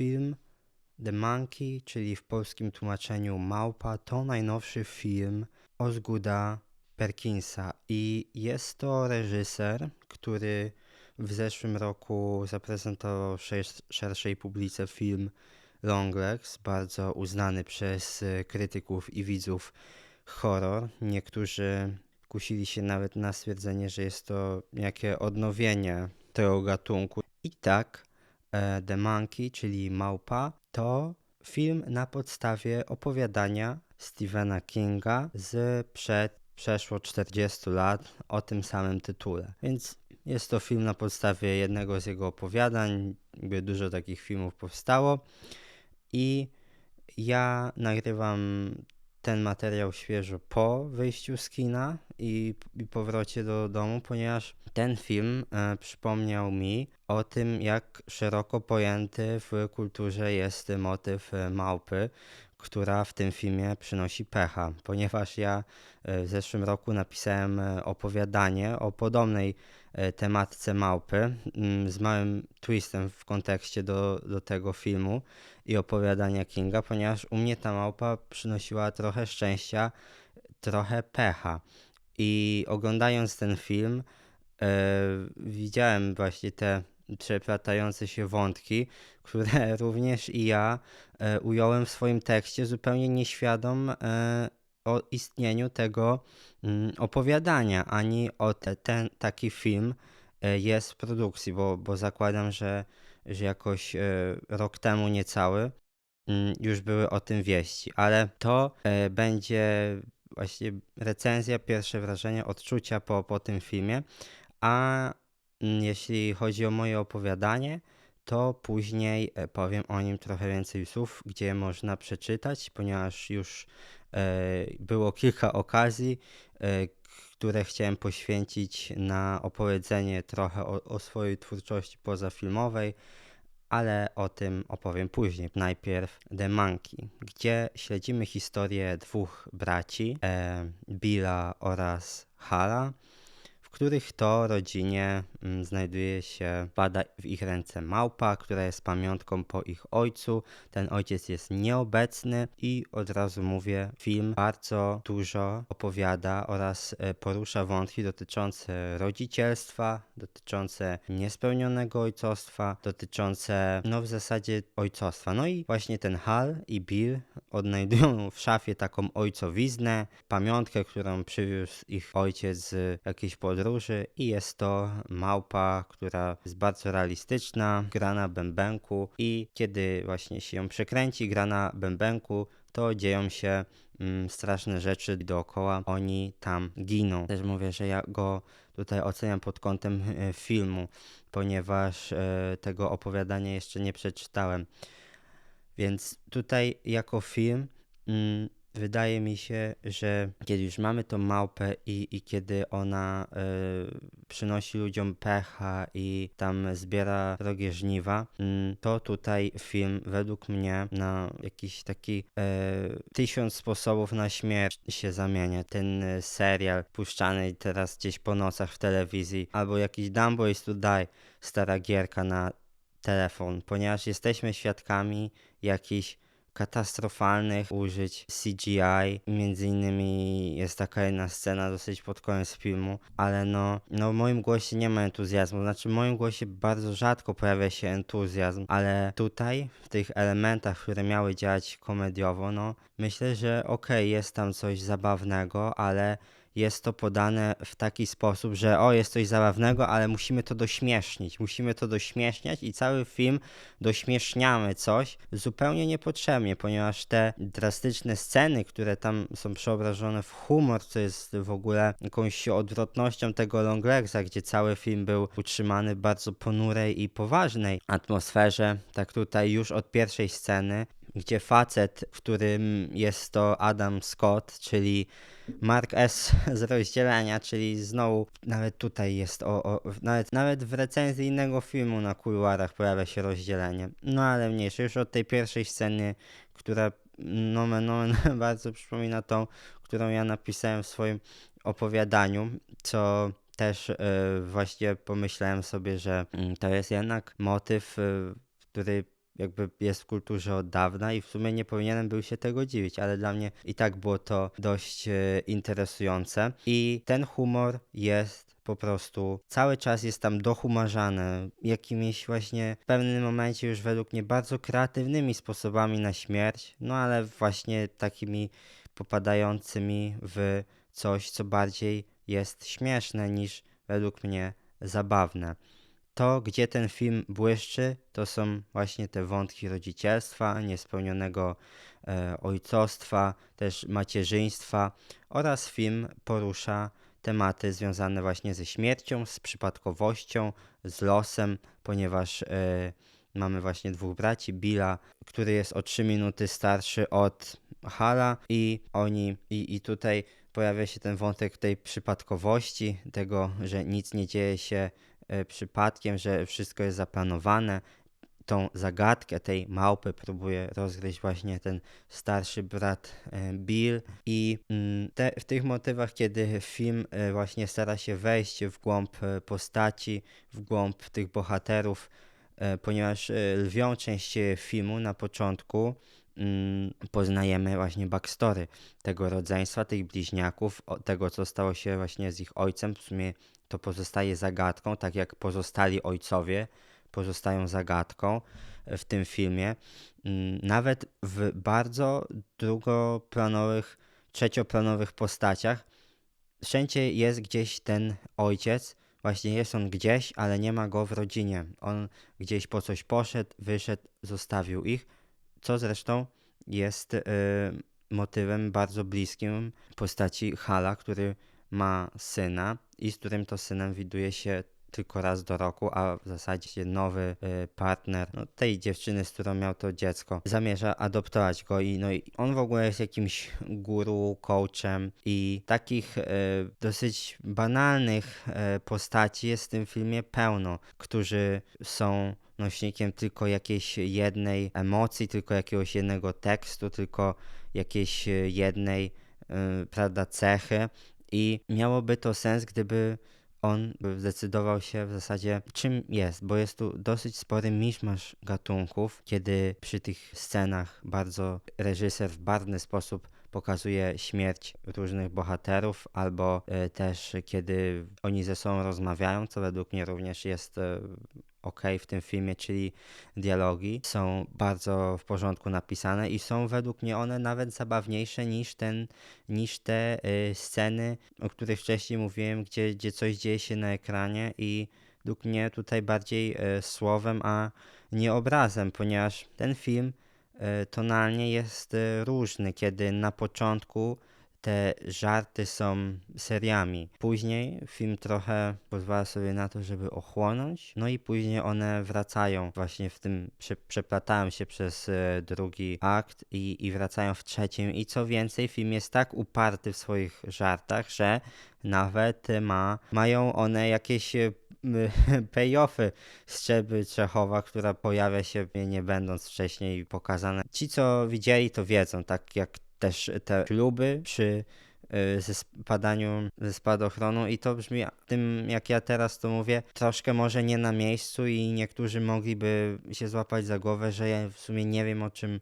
film The Monkey, czyli w polskim tłumaczeniu Małpa, to najnowszy film Osgooda Perkinsa i jest to reżyser, który w zeszłym roku zaprezentował szer- szerszej publice film Longlegs, bardzo uznany przez krytyków i widzów horror. Niektórzy kusili się nawet na stwierdzenie, że jest to jakie odnowienie tego gatunku. I tak The Monkey, czyli Małpa, to film na podstawie opowiadania Stephena Kinga z przed przeszło 40 lat o tym samym tytule. Więc jest to film na podstawie jednego z jego opowiadań. Jakby dużo takich filmów powstało. I ja nagrywam ten materiał świeżo po wyjściu z kina i, i powrocie do domu, ponieważ ten film e, przypomniał mi o tym, jak szeroko pojęty w kulturze jest motyw e, małpy, która w tym filmie przynosi pecha, ponieważ ja e, w zeszłym roku napisałem e, opowiadanie o podobnej tematce małpy mm, z małym twistem w kontekście do, do tego filmu i opowiadania Kinga, ponieważ u mnie ta małpa przynosiła trochę szczęścia, trochę pecha. I oglądając ten film, e, widziałem właśnie te przeplatające się wątki, które również i ja e, ująłem w swoim tekście, zupełnie nieświadom e, o istnieniu tego mm, opowiadania, ani o te, ten taki film e, jest w produkcji, bo, bo zakładam, że, że jakoś e, rok temu niecały mm, już były o tym wieści, ale to e, będzie właśnie recenzja, pierwsze wrażenie, odczucia po, po tym filmie, a mm, jeśli chodzi o moje opowiadanie, to później powiem o nim trochę więcej słów, gdzie można przeczytać, ponieważ już było kilka okazji, e, które chciałem poświęcić na opowiedzenie trochę o, o swojej twórczości pozafilmowej, ale o tym opowiem później. Najpierw The Monkey, gdzie śledzimy historię dwóch braci, e, Billa oraz Hala, w których to rodzinie mm, znajduje się, pada w ich ręce małpa, która jest pamiątką po ich ojcu. Ten ojciec jest nieobecny i od razu mówię, film bardzo dużo opowiada oraz e, porusza wątki dotyczące rodzicielstwa, dotyczące niespełnionego ojcostwa, dotyczące no w zasadzie ojcostwa. No i właśnie ten Hal i Bill odnajdują w szafie taką ojcowiznę, pamiątkę, którą przywiózł ich ojciec z jakiejś podróży i jest to małpa, która jest bardzo realistyczna, gra na bębenku i kiedy właśnie się ją przekręci, gra na bębenku, to dzieją się mm, straszne rzeczy dookoła, oni tam giną. Też mówię, że ja go tutaj oceniam pod kątem e, filmu, ponieważ e, tego opowiadania jeszcze nie przeczytałem. Więc tutaj jako film mm, wydaje mi się, że kiedy już mamy tą małpę i, i kiedy ona y, przynosi ludziom pecha i tam zbiera drogie żniwa, mm, to tutaj film według mnie na jakiś taki y, tysiąc sposobów na śmierć się zamienia. Ten y, serial puszczany teraz gdzieś po nocach w telewizji, albo jakiś Dumbo is to Die, stara gierka na telefon, ponieważ jesteśmy świadkami jakichś katastrofalnych użyć CGI. Między innymi jest taka jedna scena dosyć pod koniec filmu, ale no, no w moim głosie nie ma entuzjazmu. Znaczy w moim głosie bardzo rzadko pojawia się entuzjazm, ale tutaj w tych elementach, które miały działać komediowo, no myślę, że okej, okay, jest tam coś zabawnego, ale jest to podane w taki sposób, że o, jest coś zabawnego, ale musimy to dośmiesznić. Musimy to dośmieszniać i cały film dośmieszniamy coś zupełnie niepotrzebnie, ponieważ te drastyczne sceny, które tam są przeobrażone w humor, co jest w ogóle jakąś odwrotnością tego Longlegsa, gdzie cały film był utrzymany w bardzo ponurej i poważnej atmosferze, tak tutaj już od pierwszej sceny gdzie facet, w którym jest to Adam Scott, czyli Mark S. z rozdzielenia, czyli znowu nawet tutaj jest o, o nawet, nawet w recenzji innego filmu na kuluarach pojawia się rozdzielenie. No ale mniejsze, już od tej pierwszej sceny, która nomen nomen bardzo przypomina tą, którą ja napisałem w swoim opowiadaniu, co też yy, właśnie pomyślałem sobie, że yy, to jest jednak motyw, yy, który jakby jest w kulturze od dawna i w sumie nie powinienem był się tego dziwić, ale dla mnie i tak było to dość e, interesujące. I ten humor jest po prostu cały czas jest tam dohumarzany jakimiś właśnie w pewnym momencie już według mnie bardzo kreatywnymi sposobami na śmierć, no ale właśnie takimi popadającymi w coś, co bardziej jest śmieszne niż według mnie zabawne. To, gdzie ten film błyszczy, to są właśnie te wątki rodzicielstwa, niespełnionego e, ojcostwa, też macierzyństwa oraz film porusza tematy związane właśnie ze śmiercią, z przypadkowością, z losem, ponieważ e, mamy właśnie dwóch braci, Billa, który jest o 3 minuty starszy od Hala i oni, i, i tutaj pojawia się ten wątek tej przypadkowości, tego, że nic nie dzieje się przypadkiem, że wszystko jest zaplanowane. Tą zagadkę tej małpy próbuje rozgryźć właśnie ten starszy brat e, Bill i mm, te, w tych motywach, kiedy film e, właśnie stara się wejść w głąb postaci, w głąb tych bohaterów, ponieważ lwią część filmu na początku poznajemy właśnie backstory tego rodzeństwa, tych bliźniaków, tego co stało się właśnie z ich ojcem. W sumie to pozostaje zagadką, tak jak pozostali ojcowie pozostają zagadką e, w tym filmie. Mm, nawet w bardzo drugoplanowych, trzecioplanowych postaciach wszędzie jest gdzieś ten ojciec, właśnie jest on gdzieś, ale nie ma go w rodzinie. On gdzieś po coś poszedł, wyszedł, zostawił ich co zresztą jest y, motywem bardzo bliskim postaci Hala, który ma syna i z którym to synem widuje się tylko raz do roku, a w zasadzie nowy y, partner no, tej dziewczyny, z którą miał to dziecko, zamierza adoptować go i, no, i on w ogóle jest jakimś guru, coachem i takich y, dosyć banalnych y, postaci jest w tym filmie pełno, którzy są nośnikiem tylko jakiejś jednej emocji, tylko jakiegoś jednego tekstu, tylko jakiejś jednej, prawda, cechy i miałoby to sens, gdyby on zdecydował się w zasadzie czym jest, bo jest tu dosyć spory miszmasz gatunków, kiedy przy tych scenach bardzo reżyser w barwny sposób pokazuje śmierć różnych bohaterów, albo e, też kiedy oni ze sobą rozmawiają, co według mnie również jest e, ok w tym filmie, czyli dialogi, są bardzo w porządku napisane i są według mnie one nawet zabawniejsze niż, ten, niż te y, sceny, o których wcześniej mówiłem, gdzie, gdzie coś dzieje się na ekranie i według mnie tutaj bardziej słowem, a nie obrazem, ponieważ ten film tonalnie jest y, różny, kiedy na początku te żarty są seriami. Później film trochę pozwala sobie na to, żeby ochłonąć, no i później one wracają właśnie w tym, prze, przeplatają się przez e, drugi akt i, i wracają w trzecim i co więcej film jest tak uparty w swoich żartach, że nawet ma, mają one jakieś e, payoffy Szczeby Czechowa, która pojawia się nie będąc wcześniej pokazane. Ci co widzieli to wiedzą, tak jak też te śluby przy y, ze spadaniu ze spadochronu i to brzmi tym jak ja teraz to mówię troszkę może nie na miejscu i niektórzy mogliby się złapać za głowę, że ja w sumie nie wiem o czym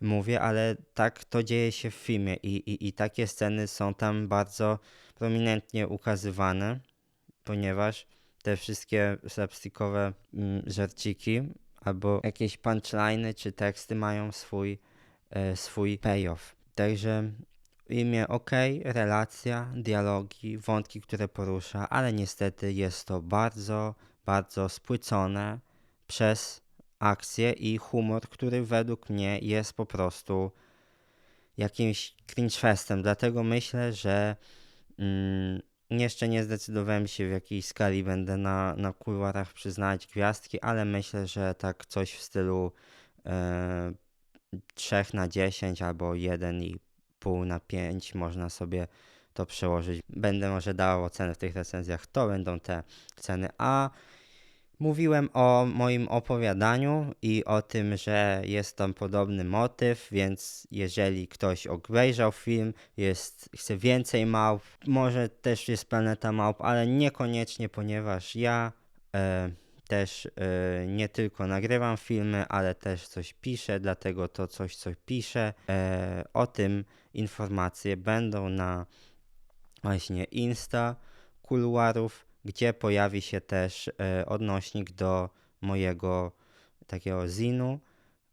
mówię, ale tak to dzieje się w filmie i, i, i takie sceny są tam bardzo prominentnie ukazywane, ponieważ te wszystkie slapstickowe mm, żarciki albo jakieś punchliny czy teksty mają swój, e, swój payoff. Także imię ok, relacja, dialogi, wątki, które porusza, ale niestety jest to bardzo, bardzo spłycone przez akcję i humor, który według mnie jest po prostu jakimś cringe festem. Dlatego myślę, że mm, jeszcze nie zdecydowałem się w jakiej skali będę na, na kuluarach przyznać gwiazdki, ale myślę, że tak coś w stylu e, 3 na 10 albo 1,5 na 5 można sobie to przełożyć. Będę może dawał ocenę w tych recenzjach, to będą te ceny. A mówiłem o moim opowiadaniu i o tym, że jest tam podobny motyw, więc jeżeli ktoś obejrzał film, jest, chce więcej małp, może też jest Planeta Małp, ale niekoniecznie, ponieważ ja e, też e, nie tylko nagrywam filmy, ale też coś piszę, dlatego to coś, co piszę, e, o tym informacje będą na właśnie Insta kuluarów, gdzie pojawi się też e, odnośnik do mojego takiego zinu,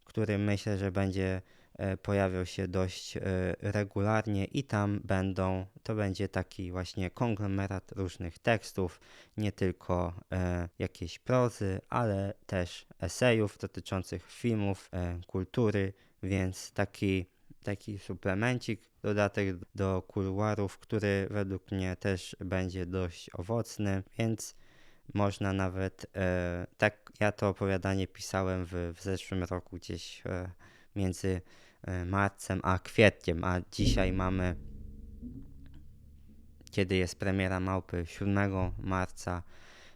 który myślę, że będzie e, pojawiał się dość e, regularnie i tam będą, to będzie taki właśnie konglomerat różnych tekstów, nie tylko jakieś prozy, ale też esejów dotyczących filmów, kultury, więc taki, taki suplemencik, dodatek do kuluarów, który według mnie też będzie dość owocny, więc można nawet, e, tak ja to opowiadanie pisałem w, w zeszłym roku gdzieś e, między e, marcem a kwietniem, a dzisiaj mamy, kiedy jest premiera Małpy 7 marca,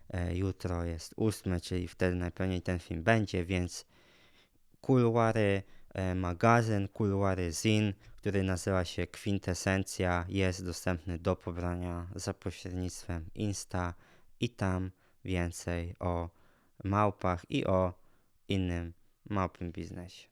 e, jutro jest 8, czyli wtedy najpewniej ten film będzie, więc kuluary, magazyn, kuluary Zin, który nazywa się Kwintesencja, jest dostępny do pobrania za pośrednictwem Insta i tam więcej o małpach i o innym małpym biznesie.